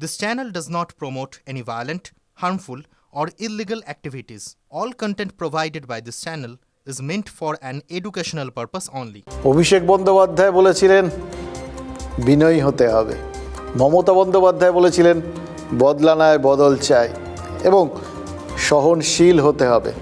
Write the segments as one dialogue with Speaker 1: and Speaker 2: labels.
Speaker 1: This channel does not promote any violent, harmful, or illegal activities. All content provided by this channel is meant for an educational purpose only.
Speaker 2: Abhishek Bandyopadhyay বলেছিলেন বিনয়ী হতে হবে মমতা বন্দ্যোপাধ্যায় বলেছিলেন বদলানায় বদল চাই এবং সহনশীল হতে হবে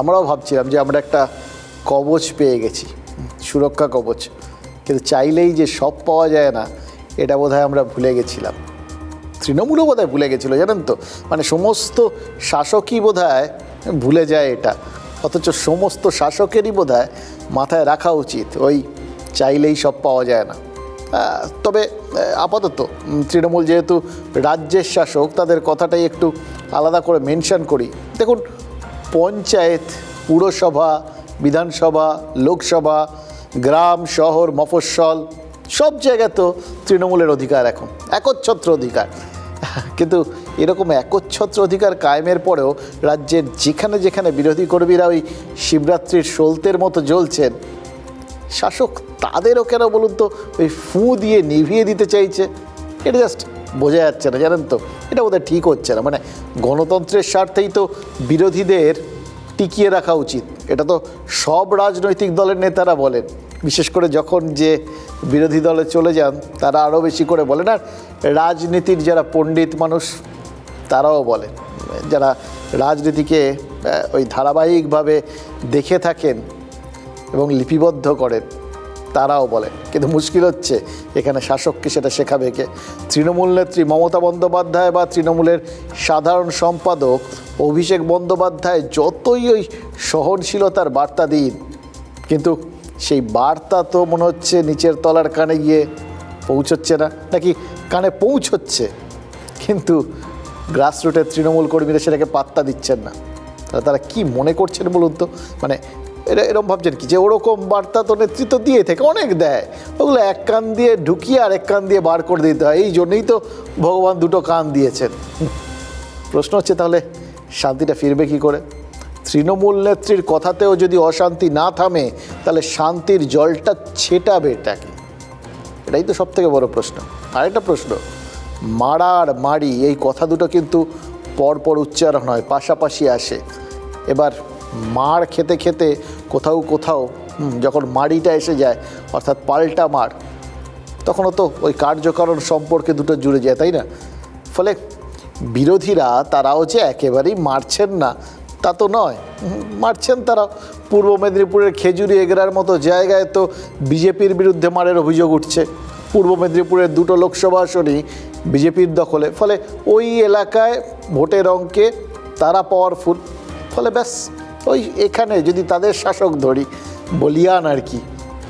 Speaker 2: আমরাও ভাবছিলাম যে আমরা একটা কবচ পেয়ে গেছি সুরক্ষা কবচ কিন্তু চাইলেই যে সব পাওয়া যায় না এটা বোধহয় আমরা ভুলে গেছিলাম তৃণমূলও বোধহয় ভুলে গেছিল, জানেন তো? মানে সমস্ত শাসকই বোধহয় ভুলে যায় এটা। অথচ সমস্ত শাসকেরই বোধহয় মাথায় রাখা উচিত, ওই চাইলেই সব পাওয়া যায় না। তবে আপাতত তৃণমূল যেহেতু রাজ্যের শাসক, তাদের কথাটাই একটু আলাদা করে মেনশন করি। দেখুন, পঞ্চায়েত, পুরসভা, বিধানসভা, লোকসভা, গ্রাম, শহর, মফস্বল, সব জায়গায় তো তৃণমূলের অধিকার এখন, একচ্ছত্র অধিকার। কিন্তু এরকম একচ্ছত্র অধিকার কায়েমের পরেও রাজ্যের যেখানে যেখানে বিরোধী কর্মীরা ওই শিবরাত্রির সলতের মতো জ্বলছেন, শাসক তাদেরও কেন বলুন তো ওই ফু দিয়ে নিভিয়ে দিতে চাইছে? এটা জাস্ট বোঝা যাচ্ছে না, জানেন তো? এটা বোধহয় ঠিক হচ্ছে না। মানে গণতন্ত্রের স্বার্থেই তো বিরোধীদের টিকিয়ে রাখা উচিত। এটা তো সব রাজনৈতিক দলের নেতারা বলেন। বিশেষ করে যখন যে বিরোধী দলে চলে যান, তারা আরও বেশি করে বলেন। আর রাজনীতির যারা পণ্ডিত মানুষ, তারাও বলেন, যারা রাজনীতিকে ওই ধারাবাহিকভাবে দেখে থাকেন এবং লিপিবদ্ধ করেন, তারাও বলেন। কিন্তু মুশকিল হচ্ছে, এখানে শাসককে সেটা শেখাবে কে? তৃণমূল নেত্রী মমতা বন্দ্যোপাধ্যায় বা তৃণমূলের সাধারণ সম্পাদক অভিষেক বন্দ্যোপাধ্যায় যতই ওই সহনশীলতার বার্তা দিন, কিন্তু সেই বার্তা তো মনে হচ্ছে নিচের তলার কানে গিয়ে পৌঁছচ্ছে না। নাকি কানে পৌঁছচ্ছে? কিন্তু গ্রাসরুটের তৃণমূল কর্মীরা সেটাকে পাত্তা দিচ্ছেন না। তাহলে তারা কি মনে করছেন বলুন তো? মানে এরা এরকম ভাবছেন কি? যে ওরকম বার্তা তো নেতৃত্ব দিয়ে থেকে অনেক দেয়। ওগুলো এক কান দিয়ে ঢুকিয়ে আর এক কান দিয়ে বার করে দিতে হয়। এই জন্যই তো ভগবান দুটো কান দিয়েছেন। প্রশ্ন হচ্ছে তাহলে শান্তিটা ফিরবে কি করে? তৃণমূল নেত্রীর কথাতেও যদি অশান্তি না থামে, তাহলে শান্তির জলটা ছেটাবে এটাকে এটাই তো সব থেকে বড় প্রশ্ন। আরেকটা প্রশ্ন, মারার মারি এই কথা দুটো কিন্তু পরপর উচ্চারণ হয়, পাশাপাশি আসে। এবার মার খেতে খেতে কোথাও কোথাও যখন মারিটা এসে যায়, অর্থাৎ পাল্টা মার, তখনও তো ওই কার্যকারণ সম্পর্কে দুটো জুড়ে যায়, তাই না? ফলে বিরোধীরা, তারাও যে একেবারেই মারছেন না তা তো নয়। মারছেন তারা। পূর্ব মেদিনীপুরের খেজুরি এগরার মতো জায়গায় তো বিজেপির বিরুদ্ধে মারের অভিযোগ উঠছে। পূর্ব মেদিনীপুরের দুটো লোকসভা আসনই বিজেপির দখলে। ফলে ওই এলাকায় ভোটের অঙ্কে তারা পাওয়ারফুল ফলে ব্যাস, ওই এখানে যদি তাদের শাসক ধরি, বলিয়ান আর কি,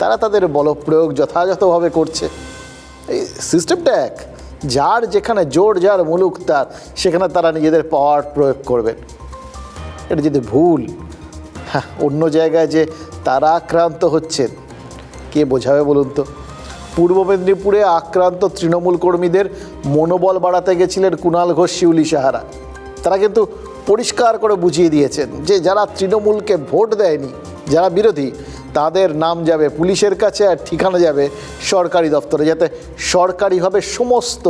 Speaker 2: তারা তাদের বলপ্রয়োগ যথাযথভাবে করছে। এই সিস্টেমটা এক। যার যেখানে জোর, যার মুলুক, তার, সেখানে তারা নিজেদের পাওয়ার প্রয়োগ করবেন এটা যদি ভুল হ্যাঁ অন্য জায়গায় যে তারা আক্রান্ত হচ্ছেন, কে বোঝাবে বলুন তো? পূর্ব মেদিনীপুরে আক্রান্ত তৃণমূল কর্মীদের মনোবল বাড়াতে গেছিলেন কুণাল ঘোষ, শিউলি সাহারা। তারা কিন্তু পরিষ্কার করে বুঝিয়ে দিয়েছেন যে যারা তৃণমূলকে ভোট দেয়নি, যারা বিরোধী, তাদের নাম যাবে পুলিশের কাছে আর ঠিকানা যাবে সরকারি দপ্তরে, যাতে সরকারিভাবে সমস্ত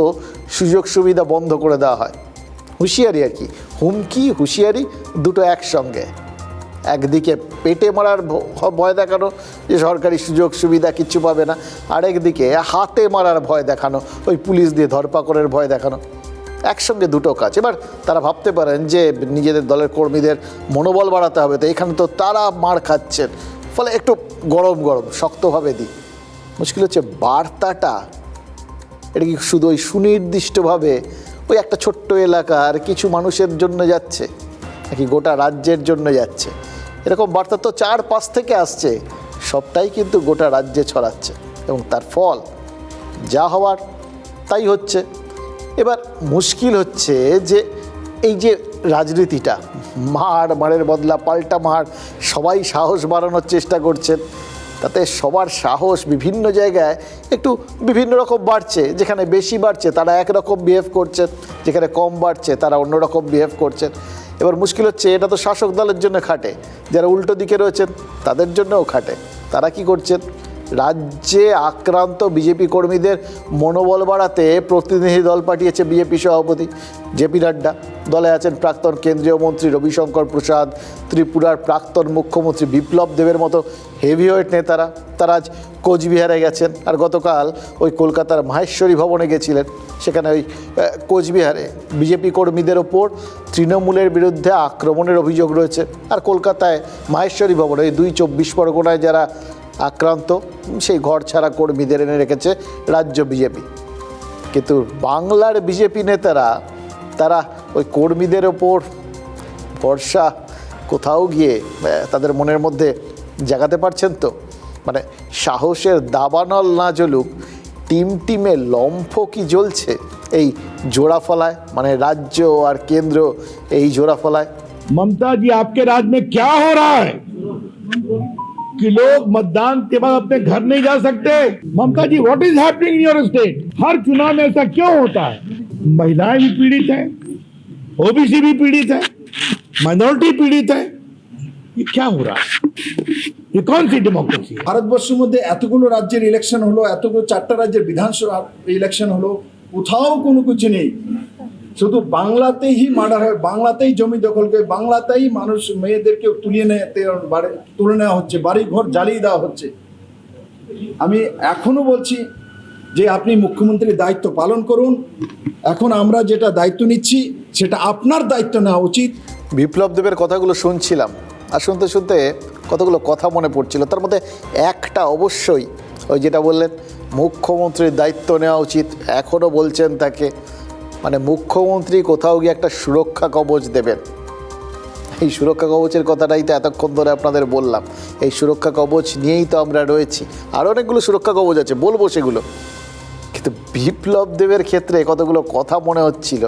Speaker 2: সুযোগ সুবিধা বন্ধ করে দেওয়া হয়। হুঁশিয়ারি আর কি। হুমকি, হুঁশিয়ারি দুটো একসঙ্গে। একদিকে পেটে মারার ভয় দেখানো, যে সরকারি সুযোগ সুবিধা কিচ্ছু পাবে না। আরেকদিকে হাতে মারার ভয় দেখানো, ওই পুলিশ দিয়ে ধরপাকড়ের ভয় দেখানো। একসঙ্গে দুটো কাজ। এবার তারা ভাবতে পারেন যে নিজেদের দলের কর্মীদের মনোবল বাড়াতে হবে তো, এখানে তো তারা মার খাচ্ছেন। ফলে একটু গরম গরম, শক্তভাবে দিই। মুশকিল হচ্ছে বার্তাটা, এটা কি শুধু ওই সুনির্দিষ্টভাবে ওই একটা ছোট্ট এলাকার কিছু মানুষের জন্য যাচ্ছে, নাকি গোটা রাজ্যের জন্য যাচ্ছে। এরকম বার্তা তো চার পাঁচ থেকে আসছে, সবটাই কিন্তু গোটা রাজ্যে ছড়াচ্ছে এবং তার ফল যা হওয়ার তাই হচ্ছে। এবার মুশকিল হচ্ছে যে এই যে রাজনীতিটা, মার মারের বদলা, পাল্টা মার, সবাই সাহস বাড়ানোর চেষ্টা করছেন। তাতে সবার সাহস বিভিন্ন জায়গায় একটু বিভিন্ন রকম বাড়ছে। যেখানে বেশি বাড়ছে, তারা একরকম বিহেভ করছেন যেখানে কম বাড়ছে, তারা অন্যরকম বিহেভ করছেন এবার মুশকিল হচ্ছে, এটা তো শাসক দলের জন্য খাটে। যারা উল্টো দিকে রয়েছেন, তাদের জন্যও খাটে। তারা কি করছেন? রাজ্যে আক্রান্ত বিজেপি কর্মীদের মনোবল বাড়াতে প্রতিনিধি দল পাঠিয়েছে বিজেপি সভাপতি জেপি নাড্ডা। দলে আছেন প্রাক্তন কেন্দ্রীয় মন্ত্রী রবিশঙ্কর প্রসাদ, ত্রিপুরার প্রাক্তন মুখ্যমন্ত্রী বিপ্লব দেবের মতো হেভিওয়েট নেতারা। তারা আজ কোচবিহারে গেছেন আর গতকাল ওই কলকাতার মাহেশ্বরী ভবনে গেছিলেন। সেখানে ওই কোচবিহারে বিজেপি কর্মীদের ওপর তৃণমূলের বিরুদ্ধে আক্রমণের অভিযোগ রয়েছে। আর কলকাতায় মাহেশ্বরী ভবনে ওই দুই চব্বিশ পরগনায় যারা আক্রান্ত। সেই ঘর ছাড়া কর্মীদের এনে রেখেছে রাজ্য বিজেপি। কিন্তু বাংলার বিজেপি নেতারা, তারা ওই কর্মীদের ওপর ভরসা কোথাও গিয়ে তাদের মনের মধ্যে জাগাতে পারছেন তো? মানে সাহসের দাবানল না জ্বলুক টিমটিমে লম্ফ কি জ্বলছে এই জোড়া ফলায় মানে রাজ্য আর কেন্দ্র এই
Speaker 3: জোড়া ফলায় মমতা জি আপকে রাজ ক্যা कि लोग मतदान के बाद अपने घर नहीं जा सकते Mamata ji what is happening in your state हर चुनाव में ऐसा क्यों होता है महिलाएं भी पीड़ित हैं ओबीसी भी पीड़ित है माइनॉरिटी पीड़ित है ये क्या हो रहा है ये कौन सी डेमोक्रेसी है
Speaker 4: ভারতবর্ষের মধ্যে এতগুলো রাজ্যের ইলেকশন হলো এতগুলো চারটা রাজ্যের বিধানসভা ইলেকশন হলো কোথাও কোনো কিছু নেই শুধু বাংলাতেই মার্ডার হয়, বাংলাতেই জমি দখল করে, বাংলাতেই মানুষ মেয়েদেরকে তুলিয়ে নেতে তুলে নেওয়া হচ্ছে বাড়ি ঘর জ্বালিয়ে দেওয়া হচ্ছে। আমি এখনও বলছি যে আপনি মুখ্যমন্ত্রীর দায়িত্ব পালন করুন। এখন আমরা যেটা দায়িত্ব নিচ্ছি, সেটা আপনার দায়িত্ব নেওয়া উচিত।
Speaker 2: বিপ্লব দেবের কথাগুলো শুনছিলাম, আর শুনতে শুনতে কতগুলো কথা মনে পড়ছিল। তার মধ্যে একটা অবশ্যই, ওই যেটা বললেন, মুখ্যমন্ত্রীর দায়িত্ব নেওয়া উচিত এখনও বলছেন তাকে। মানে মুখ্যমন্ত্রী কোথাও গিয়ে একটা সুরক্ষা কবচ দেবেন। এই সুরক্ষা কবচের কথাটাই তো এতক্ষণ ধরে আপনাদের বললাম। এই সুরক্ষা কবচ নিয়েই তো আমরা রয়েছি। আর অনেকগুলো সুরক্ষা কবচ আছে, বলব সেগুলো। কিন্তু বিপ্লব দেবের ক্ষেত্রে কতগুলো কথা মনে হচ্ছিল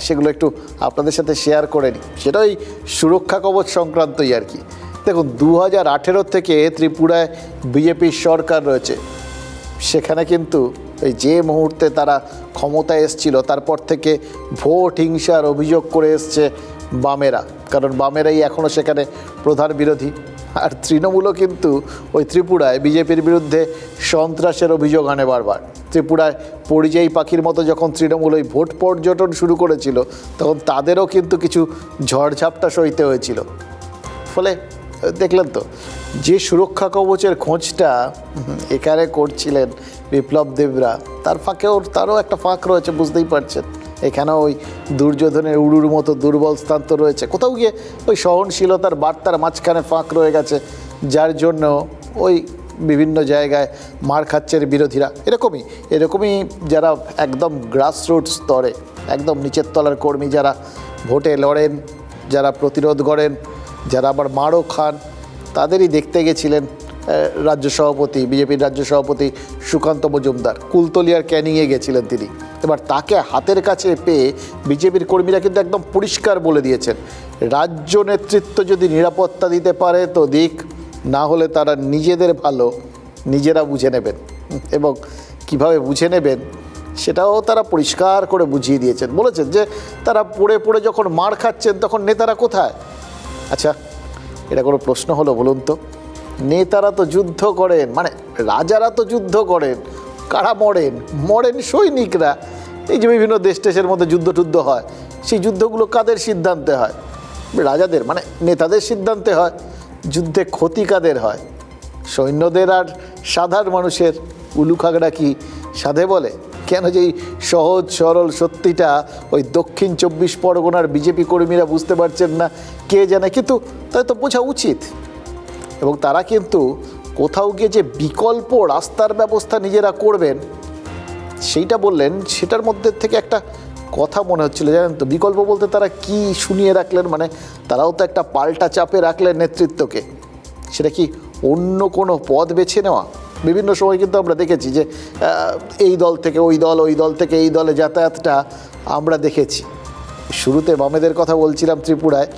Speaker 2: সেগুলো একটু আপনাদের সাথে শেয়ার করে নিই। সেটা ওই সুরক্ষা কবচ সংক্রান্তই আর কি। দেখুন দু হাজার আঠেরো থেকে ত্রিপুরায় বিজেপির সরকার রয়েছে। সেখানে কিন্তু এই যে মুহূর্তে তারা ক্ষমতায় এসছিল, তারপর থেকে ভোট হিংসার অভিযোগ করে এসছে বামেরা। কারণ বামেরাই এখনও সেখানে প্রধান বিরোধী। আর তৃণমূলও কিন্তু ওই ত্রিপুরায় বিজেপির বিরুদ্ধে সন্ত্রাসের অভিযোগ আনে বারবার। ত্রিপুরায় পরিযায়ী পাখির মতো যখন তৃণমূল ওই ভোট পর্যটন শুরু করেছিল, তখন তাদেরও কিন্তু কিছু ঝড়ঝাপটা সইতে হয়েছিল। ফলে দেখলেন তো, যে সুরক্ষা কবচের খোঁজটা এখানে করছিলেন বিপ্লব দেবরা, তার ফাঁকেও তারও একটা ফাঁক রয়েছে, বুঝতেই পারছেন। এখানে ওই দুর্যোধনের উড়ুর মতো দুর্বল স্থান তো রয়েছে। কোথাও গিয়ে ওই সহনশীলতার বার্তার মাঝখানে ফাঁক রয়ে গেছে, যার জন্য ওই বিভিন্ন জায়গায় মার খাচ্ছেন বিরোধীরা। এরকমই এরকমই যারা একদম গ্রাসরুট স্তরে, একদম নিচের তলার কর্মী যারা ভোটে লড়েন, যারা প্রতিরোধ করেন যারা আবার মারও খান, তাদেরই দেখতে গেছিলেন রাজ্য সভাপতি, বিজেপির রাজ্য সভাপতি সুকান্ত মজুমদার। কুলতলিয়ার ক্যানিংয়ে গেছিলেন তিনি। এবার তাকে হাতের কাছে পেয়ে বিজেপির কর্মীরা কিন্তু একদম পরিষ্কার বলে দিয়েছেন। রাজ্য নেতৃত্ব যদি নিরাপত্তা দিতে পারে তো দিক, না হলে তারা নিজেদের ভালো নিজেরা বুঝে নেবেন। এবং কীভাবে বুঝে নেবেন, সেটাও তারা পরিষ্কার করে বুঝিয়ে দিয়েছেন। বলেছেন যে, তারা পড়ে পড়ে যখন মার খাচ্ছেন, তখন নেতারা কোথায়? আচ্ছা এটা কোনো প্রশ্ন হলো বলুন তো? নেতারা তো যুদ্ধ করেন মানে রাজারা তো যুদ্ধ করেন, কারা মরেন? মরেন সৈনিকরা। এই যে বিভিন্ন দেশ টেশের মধ্যে যুদ্ধ টুদ্ধ হয়, সেই যুদ্ধগুলো কাদের সিদ্ধান্তে হয়? রাজাদের মানে নেতাদের সিদ্ধান্তে হয়, যুদ্ধে ক্ষতি কাদের হয়? সৈন্যদের আর সাধারণ মানুষের উলুখাগড়া কি সাধে বলে? কেন যে এই সহজ, সরল সত্যিটা ওই দক্ষিণ চব্বিশ পরগনার বিজেপি কর্মীরা বুঝতে পারছেন না, কে জানে? কিন্তু তাদের তো বোঝা উচিত। এবং তারা কিন্তু কোথাও গিয়ে যে বিকল্প রাস্তার ব্যবস্থা নিজেরা করবেন, সেইটা বললেন, সেটার মধ্যে থেকে একটা কথা মনে হচ্ছিল। জানেন তো, বিকল্প বলতে তারা কি শুনিয়ে রাখলেন? মানে তারাও তো একটা পাল্টা চাপে রাখলেন নেতৃত্বকে। সেটা কি অন্য কোনো পদ বেছে নেওয়া? বিভিন্ন সময় কিন্তু আমরা দেখেছি যে এই দল থেকে ওই দল ওই দল থেকে এই দলে যাতায়াতটা আমরা দেখেছি। শুরুতে বামেদের কথা বলছিলাম ত্রিপুরায়,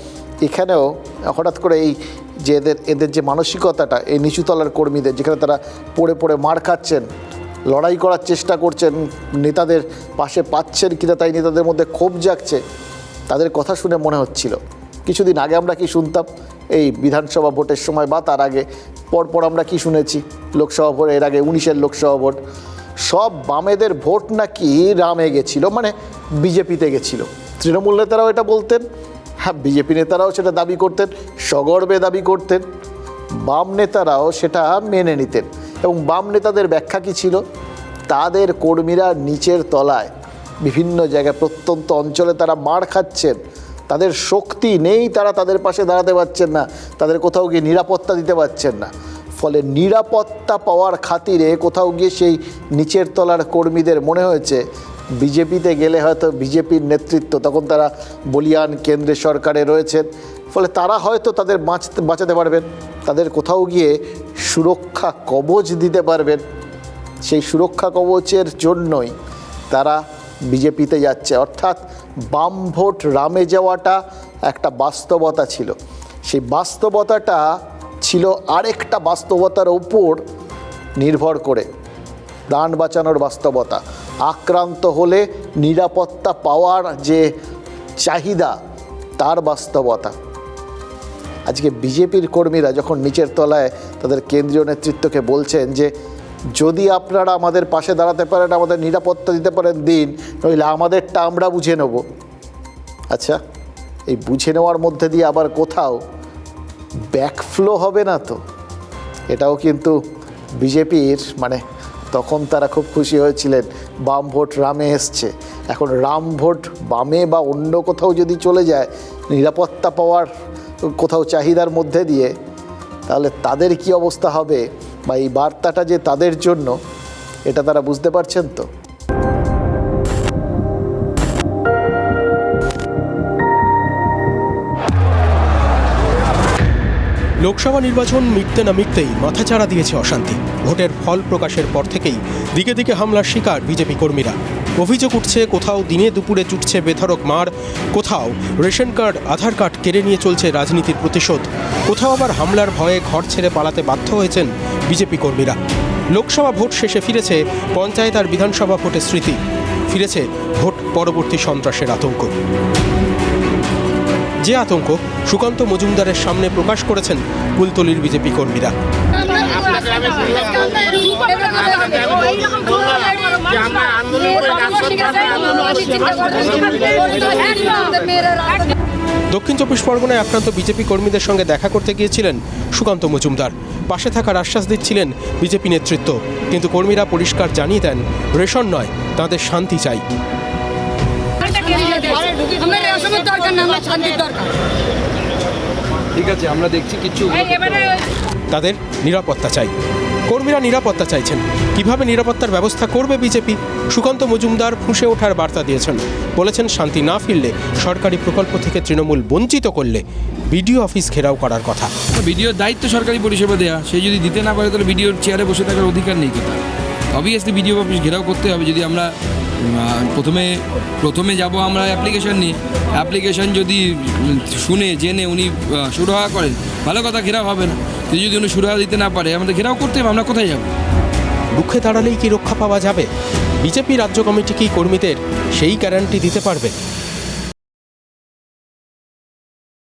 Speaker 2: এখানেও হঠাৎ করে এই যে এদের এদের যে মানসিকতাটা, এই নিচুতলার কর্মীদের, যেখানে তারা পড়ে পড়ে মার খাচ্ছেন, লড়াই করার চেষ্টা করছেন, নেতাদের পাশে পাচ্ছেন কিনা তাই নেতাদের মধ্যে ক্ষোভ জাগছে, তাদের কথা শুনে মনে হচ্ছিল। কিছুদিন আগে আমরা কি শুনতাম, এই বিধানসভা ভোটের সময় বা তার আগে পরপর আমরা কি শুনেছি? লোকসভা ভোট, এর আগে উনিশের লোকসভা ভোট। সব বামেদের ভোট নাকি রামে গেছিল মানে বিজেপিতে গেছিল। তৃণমূল নেতারাও এটা বলতেন হ্যাঁ বিজেপি নেতারাও সেটা দাবি করতেন, সগর্বে দাবি করতেন। বাম নেতারাও সেটা মেনে নিতেন। এবং বাম নেতাদের ব্যাখ্যা কী ছিল? তাদের কর্মীরা নিচের তলায়, বিভিন্ন জায়গায় প্রত্যন্ত অঞ্চলে তারা মার খাচ্ছেন। তাদের শক্তি নেই, তারা তাদের পাশে দাঁড়াতে পারছেন না। তাদের কোথাও গিয়ে নিরাপত্তা দিতে পারছেন না। ফলে নিরাপত্তা পাওয়ার খাতিরে কোথাও গিয়ে সেই নিচের তলার কর্মীদের, মনে হয়েছে, বিজেপিতে গেলে হয়তো বিজেপির নেতৃত্ব, তখন তারা বলিয়ান কেন্দ্রের সরকারে রয়েছেন। ফলে তারা হয়তো তাদের বাঁচতে, বাঁচাতে পারবেন। তাদের কোথাও গিয়ে সুরক্ষা কবচ দিতে পারবেন। সেই সুরক্ষা কবচের জন্যই তারা বিজেপিতে যাচ্ছে। অর্থাৎ বাম ভোট রামে যাওয়াটা একটা বাস্তবতা ছিল। সেই বাস্তবতাটা ছিল আরেকটা বাস্তবতার উপর নির্ভর করে। প্রাণ বাঁচানোর বাস্তবতা। আক্রান্ত হলে নিরাপত্তা পাওয়ার যে চাহিদা, তার বাস্তবতা। আজকে বিজেপির কর্মীরা যখন নিচের তলায় তাদের কেন্দ্রীয় নেতৃত্বকে বলছেন যে যদি আপনারা আমাদের পাশে দাঁড়াতে পারেন, আমাদের নিরাপত্তা দিতে পারেন দিন নইলে আমাদেরটা আমরা বুঝে নেব। আচ্ছা এই বুঝে নেওয়ার মধ্যে দিয়ে আবার কোথাও ব্যাকফ্লো হবে না তো? এটাও কিন্তু বিজেপির মানে তখন তারা খুব খুশি হয়েছিলেন, বাম ভোট রামে এসছে। এখন রাম ভোট বামে বা অন্য কোথাও যদি চলে যায়, নিরাপত্তা পাওয়ার কোথাও চাহিদার মধ্যে দিয়ে, তাহলে তাদের কি অবস্থা হবে? বা এই বার্তাটা যে তাদের জন্য, এটা তারা বুঝতে পারছেন তো?
Speaker 5: লোকসভা নির্বাচন মিটতে না মিটতেই মাথাচাড়া দিয়েছে অশান্তি। ভোটের ফল প্রকাশের পর থেকেই দিকে দিকে হামলার শিকার বিজেপি কর্মীরা। অভিযোগ উঠছে, কোথাও দিনে দুপুরে চুটছে বেধরক মার, কোথাও রেশন কার্ড, আধার কার্ড কেড়ে নিয়ে চলছে রাজনীতির প্রতিশোধ। কোথাও আবার হামলার ভয়ে ঘর ছেড়ে পালাতে বাধ্য হয়েছেন বিজেপি কর্মীরা। লোকসভা ভোট শেষে ফিরেছে পঞ্চায়েত আর বিধানসভা ভোটের স্মৃতি। ফিরেছে ভোট পরবর্তী সন্ত্রাসের আতঙ্ক। যে আতঙ্ক সুকান্ত মজুমদারের সামনে প্রকাশ করেছেন কুলতলির বিজেপি কর্মীরা। দক্ষিণ চব্বিশ পরগনায় আক্রান্ত বিজেপি কর্মীদের সঙ্গে দেখা করতে গিয়েছিলেন সুকান্ত মজুমদার। পাশে থাকার আশ্বাস দিচ্ছিলেন বিজেপি নেতৃত্ব। কিন্তু কর্মীরা পরিষ্কার জানিয়ে দেন রেশন নয় তাদের শান্তি চাই।
Speaker 6: ঠিক আছে আমরা দেখছি কিছু
Speaker 5: তাদের নিরাপত্তা চাই। কর্মীরা নিরাপত্তা চাইছেন। কীভাবে নিরাপত্তার ব্যবস্থা করবে বিজেপি? সুকান্ত মজুমদার ফুঁসে ওঠার বার্তা দিয়েছেন। বলেছেন শান্তি না ফিরলে সরকারি প্রকল্প থেকে তৃণমূল বঞ্চিত করলে বিডিও অফিস ঘেরাও করার কথা।
Speaker 6: ভিডিওর দায়িত্ব সরকারি পরিষেবা দেওয়া সে যদি দিতে না পারে তাহলে ভিডিওর চেয়ারে বসে থাকার অধিকার নেই তো অবভিয়াসলি ভিডিও অফিস ঘেরাও করতে হবে। যদি আমরা প্রথমে প্রথমে যাব আমরা অ্যাপ্লিকেশন নিয়ে। অ্যাপ্লিকেশন যদি শুনে জেনে উনি আহ, সুরাহা করেন ভালো কথা ঘেরাও হবে না। যদি উনি সুরাহা দিতে না পারে, আমাদের ঘেরাও করতে হবে, আমরা কোথায় যাব?
Speaker 5: রুখে দাঁড়ালেই কি রক্ষা পাওয়া যাবে? বিজেপি রাজ্য কমিটি কি কর্মীদের সেই গ্যারান্টি দিতে পারবে?